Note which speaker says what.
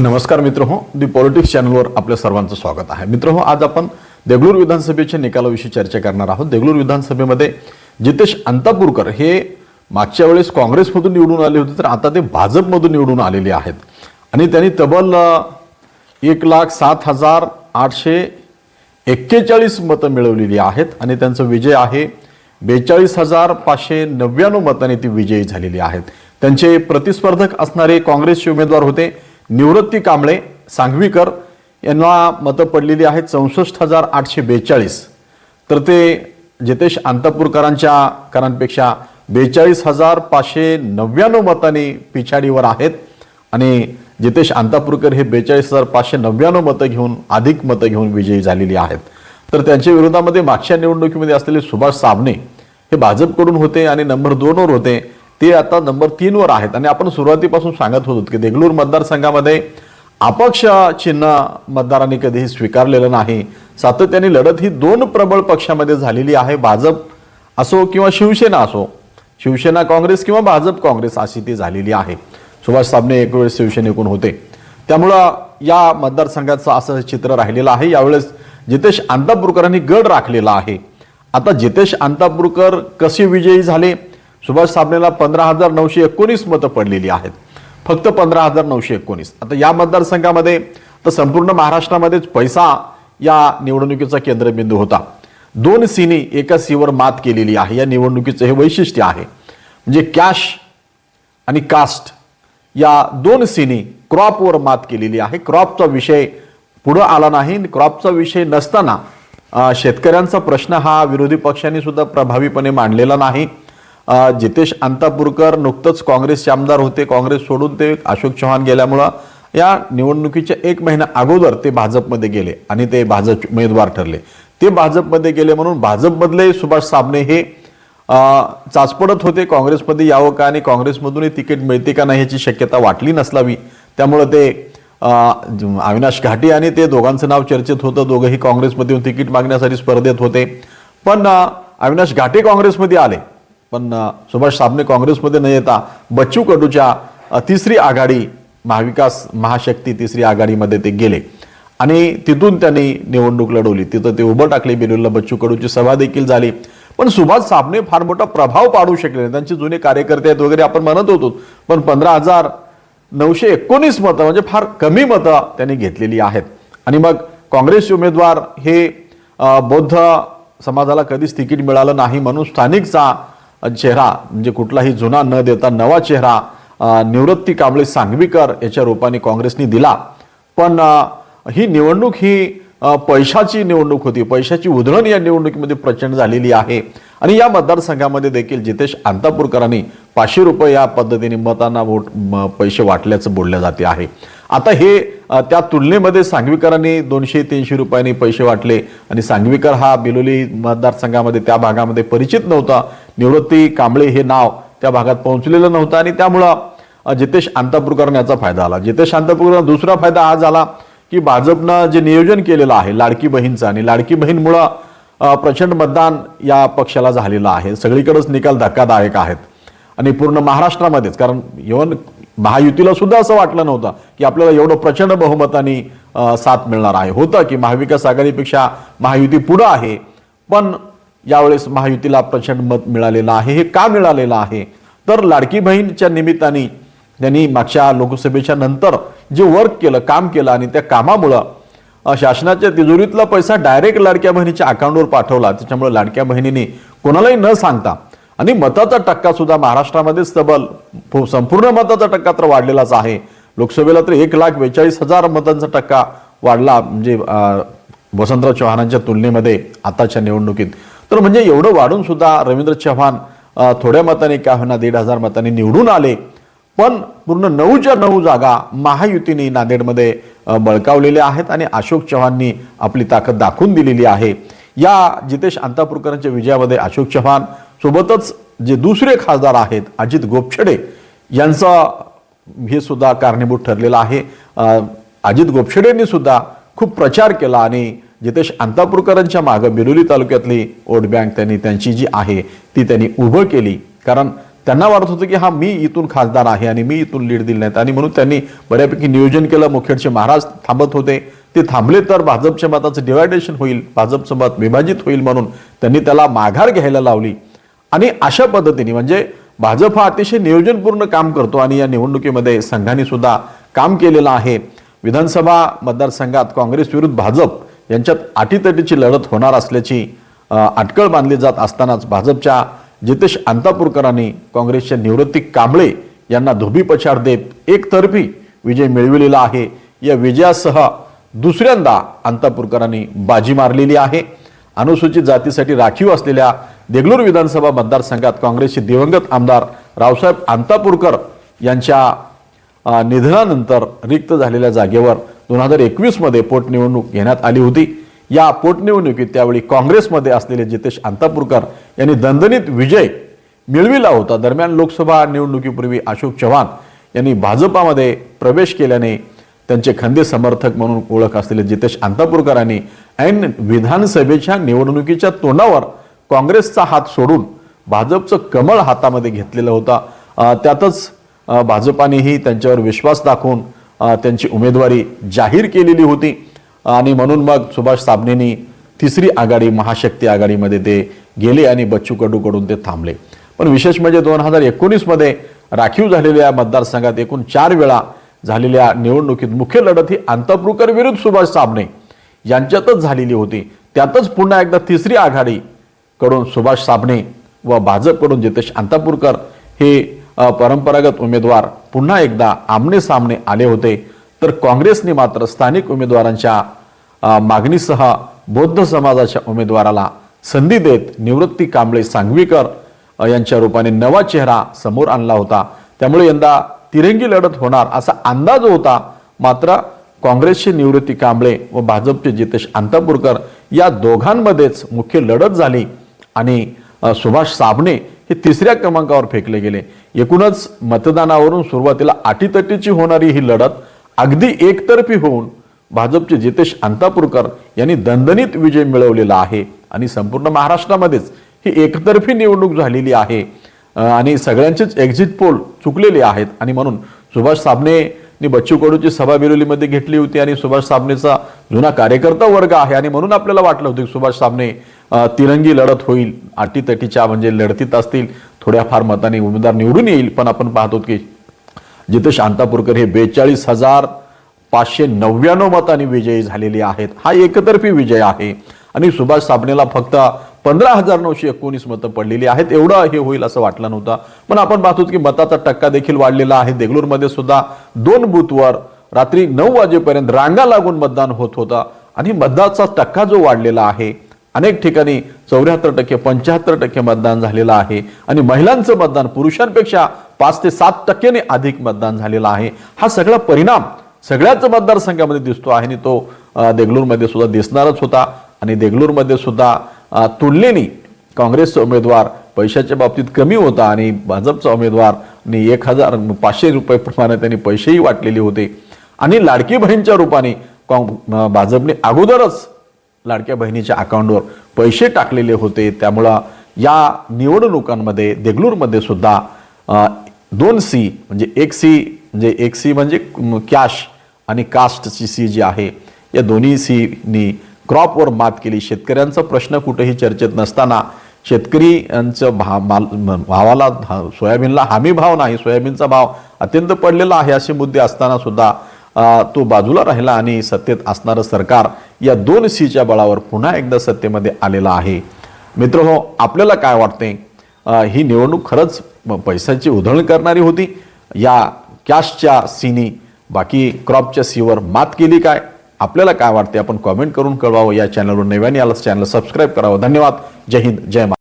Speaker 1: नमस्कार मित्र हो दी पॉलिटिक्स चॅनलवर आपल्या सर्वांचं स्वागत आहे. मित्र हो आज आपण देगलूर विधानसभेच्या निकालाविषयी चर्चा करणार आहोत. देगलूर विधानसभेमध्ये जितेश अंतापूरकर हे मागच्या वेळेस काँग्रेसमधून निवडून आले होते तर आता ते भाजपमधून निवडून आलेले आहेत. आणि त्यांनी तब्बल एक लाख सात हजार आठशे एक्केचाळीस मतं मिळवलेली आहेत आणि त्यांचा विजय आहे बेचाळीस हजार पाचशे नव्याण्णव मतांनी ती विजयी झालेली आहेत. त्यांचे प्रतिस्पर्धक असणारे काँग्रेसचे उमेदवार होते निवृत्ती कांबळे सांघवीकर यांना मतं पडलेली आहेत चौसष्ट हजार आठशे बेचाळीस. तर ते जितेश अंतपूरकरांच्या करांपेक्षा बेचाळीस हजार पाचशे नव्याण्णव मतांनी पिछाडीवर आहेत. आणि जितेश अंतापूरकर हे बेचाळीस हजार पाचशे नव्याण्णव मतं घेऊन अधिक मतं घेऊन विजयी झालेली आहेत. तर त्यांच्या विरोधामध्ये मागच्या निवडणुकीमध्ये असलेले सुभाष साबणे हे भाजपकडून होते आणि नंबर दोनवर होते. ते आता नंबर तीनवर आहेत. आणि आपण सुरुवातीपासून सांगत होतो की देगलूर मतदारसंघामध्ये अपक्ष चिन्ह मतदारांनी कधीही स्वीकारलेलं नाही. सातत्याने लढत ही दोन प्रबळ पक्षामध्ये झालेली आहे. भाजप असो किंवा शिवसेना असो शिवसेना काँग्रेस किंवा भाजप काँग्रेस अशी ती झालेली आहे. सुभाष साबणे एक वेळेस शिवसेनेकून होते. त्यामुळं या मतदारसंघाचं असं चित्र राहिलेलं आहे. यावेळेस जितेश अंतापूरकरांनी गड राखलेला आहे. आता जितेश अंतापूरकर कसे विजयी झाले? सुभाष साबणेला पंधरा हजार नऊशे एकोणीस मतं पडलेली आहेत. फक्त पंधरा हजार नऊशे एकोणीस. आता या मतदारसंघामध्ये तर संपूर्ण महाराष्ट्रामध्येच पैसा या निवडणुकीचा केंद्रबिंदू होता. दोन सीनी एका सीवर मात केलेली आहे. या निवडणुकीचं हे वैशिष्ट्य आहे. म्हणजे कॅश आणि कास्ट या दोन सीनी क्रॉपवर मात केलेली आहे. क्रॉपचा विषय पुढं आला नाही. क्रॉपचा विषय नसताना शेतकऱ्यांचा प्रश्न हा विरोधी पक्षांनी सुद्धा प्रभावीपणे मांडलेला नाही. जितेश अंतापूरकर नुकतंच काँग्रेसचे आमदार होते. काँग्रेस सोडून ते अशोक चव्हाण गेल्यामुळं या निवडणुकीच्या एक महिना अगोदर ते भाजपमध्ये गेले आणि ते भाजप उमेदवार ठरले. ते भाजपमध्ये गेले म्हणून भाजपमधले सुभाष साबणे हे चाचपडत होते. काँग्रेसमध्ये यावं का आणि काँग्रेसमधूनही तिकीट मिळते का नाही याची शक्यता वाटली नसलावी. त्यामुळं ते अविनाश घाटी आणि ते दोघांचं नाव चर्चेत होतं. दोघंही काँग्रेसमध्ये तिकीट मागण्यासाठी स्पर्धेत होते. पण अविनाश घाटे काँग्रेसमध्ये आले. पण सुभाष साबणे काँग्रेसमध्ये न येता बच्चू कडूच्या तिसरी आघाडी महाविकास महाशक्ती तिसरी आघाडीमध्ये ते गेले. आणि तिथून त्यांनी निवडणूक लढवली. तिथं ते उभं टाकले बिलुल्ला बच्चू कडूची सभा देखील झाली. पण सुभाष साबणे फार मोठा प्रभाव पाडू शकले नाही. त्यांचे जुने कार्यकर्ते आहेत वगैरे आपण म्हणत होतो. पण पंधरा हजार नऊशे एकोणीस मतं म्हणजे फार कमी मतं त्यांनी घेतलेली आहेत. आणि मग काँग्रेसचे उमेदवार हे बौद्ध समाजाला कधीच तिकीट मिळालं नाही म्हणून स्थानिकचा चेहरा म्हणजे कुठलाही जुना न देता नवा चेहरा निवृत्ती कांबळे सांगवीकर याच्या रूपाने काँग्रेसने दिला. पण ही निवडणूक ही पैशाची निवडणूक होती. पैशाची उधळण या निवडणुकीमध्ये प्रचंड झालेली आहे. आणि या मतदारसंघामध्ये देखील जितेश अंतापूरकरांनी पाचशे रुपये या पद्धतीने मतांना वोट म- पैसे वाटल्याचं बोलल्या जाते आहे. आता हे त्या तुलनेमध्ये सांगवीकरांनी दोनशे तीनशे रुपयांनी पैसे वाटले. आणि सांगवीकर हा बिलोली मतदारसंघामध्ये त्या भागामध्ये परिचित नव्हता. निवृत्ती कांबळे हे नाव त्या भागात पोहोचलेलं नव्हतं. आणि त्यामुळं जितेश अंतापूरकरांना याचा फायदा आला. जितेश अंतापूरकरांना दुसरा फायदा हा झाला की भाजपनं जे नियोजन केलेलं आहे लाडकी बहीणचं आणि लाडकी बहीणमुळं प्रचंड मतदान या पक्षाला झालेलं आहे. सगळीकडेच निकाल धक्कादायक आहेत. आणि पूर्ण महाराष्ट्रामध्येच कारण इव्हन महायुतीला सुद्धा असं वाटलं नव्हतं की आपल्याला एवढं प्रचंड बहुमतानी साथ मिळणार आहे. होतं की महाविकास आघाडीपेक्षा महायुती पुढं आहे पण यावेळेस महायुतीला प्रचंड मत मिळालेलं आहे. हे का मिळालेलं आहे? तर लाडकी बहीणच्या निमित्ताने त्यांनी मागच्या लोकसभेच्या नंतर जे वर्क केलं काम केलं आणि त्या कामामुळं शासनाच्या तिजोरीतला पैसा डायरेक्ट लाडक्या बहिणीच्या अकाउंटवर पाठवला. त्याच्यामुळे लाडक्या बहिणीने कोणालाही न सांगता आणि मताचा टक्का सुद्धा महाराष्ट्रामध्ये सबल संपूर्ण मताचा टक्का तर वाढलेलाच आहे. लोकसभेला तर एक लाख बेचाळीस हजार मतांचा टक्का वाढला म्हणजे वसंतराव चव्हाणांच्या तुलनेमध्ये आताच्या निवडणुकीत. तर म्हणजे एवढं वाढून सुद्धा रवींद्र चव्हाण थोड्या मताने काय होणार दीड हजार मतांनी निवडून आले पण पूर्ण नऊच्या नऊ जागा महायुतीने नांदेडमध्ये बळकावलेल्या आहेत आणि अशोक चव्हाणनी आपली ताकद दाखवून दिलेली आहे. या जितेश अंतापूरकरांच्या विजयामध्ये अशोक चव्हाण सोबतच जे दुसरे खासदार आहेत अजित गोपछडे यांचा हे सुद्धा कारणीभूत ठरलेलं आहे. अजित गोपछडेंनी सुद्धा खूप प्रचार केला आणि जितेश अंतापूरकरांच्या मागं बिलोली तालुक्यातली वोट बँक त्यांनी त्यांची जी आहे ती त्यांनी उभं केली. कारण त्यांना वाटत होतं की हा मी इथून खासदार आहे आणि मी इथून लीड दिली नाहीत. आणि म्हणून त्यांनी बऱ्यापैकी नियोजन केलं. मुखेडचे महाराज थांबत होते. ते थांबले तर भाजपच्या मताचं डिवायडेशन होईल भाजपचं मत विभाजित होईल म्हणून त्यांनी त्याला माघार घ्यायला लावली. आणि अशा पद्धतीने म्हणजे भाजप हा अतिशय नियोजनपूर्ण काम करतो आणि या निवडणुकीमध्ये संघाने सुद्धा काम केलेलं आहे. विधानसभा मतदारसंघात काँग्रेस विरुद्ध भाजप यांच्यात अटीतटीची लढत होणार असल्याची अटकळ बांधली जात असतानाच भाजपच्या जितेश अंतापूरकरांनी काँग्रेसचे निवृत्ती कांबळे यांना धोबी पछाड देत एकतर्फी विजय मिळविलेला आहे. या विजयासह दुसऱ्यांदा अंतापूरकरांनी बाजी मारलेली आहे. अनुसूचित जातीसाठी राखीव असलेल्या देगलूर विधानसभा मतदारसंघात काँग्रेसचे दिवंगत आमदार रावसाहेब अंतापूरकर यांच्या निधनानंतर रिक्त झालेल्या जागेवर दोन हजार एकवीसमध्ये पोटनिवडणूक घेण्यात आली होती. या पोटनिवडणुकीत त्यावेळी काँग्रेसमध्ये असलेले जितेश अंतापूरकर यांनी दणदणीत विजय मिळविला होता. दरम्यान लोकसभा निवडणुकीपूर्वी अशोक चव्हाण यांनी भाजपामध्ये प्रवेश केल्याने त्यांचे खंदे समर्थक म्हणून ओळख असलेले जितेश अंतापूरकरांनी ऐन विधानसभेच्या निवडणुकीच्या तोंडावर काँग्रेसचा हात सोडून भाजपचं कमळ हातामध्ये घेतलेलं होता. त्यातच भाजपानेही त्यांच्यावर विश्वास दाखवून त्यांची उमेदवारी जाहीर केलेली होती. आणि म्हणून मग सुभाष साबणेंनी तिसरी आघाडी महाशक्ती आघाडीमध्ये ते गेले आणि बच्चू कडूकडून ते थांबले. पण विशेष म्हणजे दोन हजार एकोणीसमध्ये राखीव झालेल्या मतदारसंघात एकूण चार वेळा झालेल्या निवडणुकीत मुख्य लढत ही अंतपूरकर विरुद्ध सुभाष साबणे यांच्यातच झालेली होती. त्यातच पुन्हा एकदा तिसरी आघाडी कडून सुभाष साबणे व भाजपकडून जितेश अंतापूरकर हे परंपरागत उमेदवार पुन्हा एकदा आमने सामने आले होते. तर काँग्रेसने मात्र स्थानिक उमेदवारांच्या मागणीसह बौद्ध समाजाच्या उमेदवाराला संधी देत निवृत्ती कांबळे सांगवीकर यांच्या रूपाने नवा चेहरा समोर आणला होता. त्यामुळे यंदा तिरंगी लढत होणार असा अंदाज होता. मात्र काँग्रेसचे निवृत्ती कांबळे व भाजपचे जितेश अंतापूरकर या दोघांमध्येच मुख्य लढत झाली. आणि सुभाष साबणे हे तिसऱ्या क्रमांकावर फेकले गेले. एकूणच मतदानावरून सुरुवातीला अटीतटीची होणारी ही लढत अगदी एकतर्फी होऊन भाजपचे जितेश अंतापूरकर यांनी दणदणीत विजय मिळवलेला आहे आणि संपूर्ण महाराष्ट्रामध्येच ही एकतर्फी निवडणूक झालेली आहे. आणि सगळ्यांचेच एक्झिट पोल चुकलेले आहेत आणि म्हणून सुभाष मी बच्चू कडूची सभा बिरोलीमध्ये घेतली होती आणि सुभाष साबणेचा जुना कार्यकर्ता वर्ग आहे आणि म्हणून आपल्याला वाटलं होतं की सुभाष साबणे तिरंगी लढत होईल. अटीतटीच्या म्हणजे लढतीत असतील. थोड्याफार मताने उमेदवार निवडून येईल. पण आपण पाहतो की जिथे शांतापूरकर हे बेचाळीस हजार पाचशे नव्याण्णव मतांनी विजयी झालेले आहेत. हा एकतर्फी विजय आहे. आणि सुभाष साबणेला फक्त पंधरा हजार नऊशे एकोणीस मतं पडलेली आहेत. एवढं हे होईल असं वाटलं नव्हतं. पण आपण पाहतो की मताचा टक्का देखील वाढलेला आहे. देगलूरमध्ये सुद्धा दोन बूथवर रात्री नऊ वाजेपर्यंत रांगा लागून मतदान होत होता. आणि मतदानाचा टक्का जो वाढलेला आहे अनेक ठिकाणी चौऱ्याहत्तर टक्के पंच्याहत्तर टक्के मतदान झालेलं आहे. आणि महिलांचं मतदान पुरुषांपेक्षा पाच ते सात टक्क्याने अधिक मतदान झालेलं आहे. हा सगळा परिणाम सगळ्याच मतदारसंघामध्ये दिसतो आहे आणि तो देगलूरमध्ये सुद्धा दिसणारच होता. आणि देगलूरमध्ये सुद्धा तुलनेने काँग्रेसचा उमेदवार पैशाच्या बाबतीत कमी होता आणि भाजपचा उमेदवार आणि एक हजार पाचशे रुपये प्रमाणे त्यांनी पैसेही वाटलेले होते. आणि लाडकी बहीणच्या रूपाने भाजपने अगोदरच लाडक्या बहिणीच्या अकाउंटवर पैसे टाकलेले होते. त्यामुळं या निवडणुकांमध्ये देगलूरमध्ये सुद्धा दोन सी म्हणजे एक सी म्हणजे एक सी म्हणजे कॅश आणि कास्टची सी जी आहे या दोन्ही सीनी क्रॉपवर मात केली. शेतकऱ्यांचा प्रश्न कुठेही चर्चेत नसताना शेतकरी यांचं भा माल भावाला सोयाबीनला हमी भाव नाही. सोयाबीनचा भाव अत्यंत पडलेला आहे असे मुद्दे असताना सुद्धा तो बाजूला राहिला आणि सत्तेत असणारं सरकार या दोन सीच्या बळावर पुन्हा एकदा सत्तेमध्ये आलेलं आहे. मित्र हो आपल्याला काय वाटते? ही निवडणूक खरंच पैशाची उधळण करणारी होती. या कॅशच्या सीनी बाकी क्रॉपच्या सीवर मात केली काय? आपल्याला काय वाटते आपण कॉमेंट करून कळवावं या चॅनलवर नव्याने आलाच चॅनल सबस्क्राईब करावं. धन्यवाद. जय हिंद. जय मा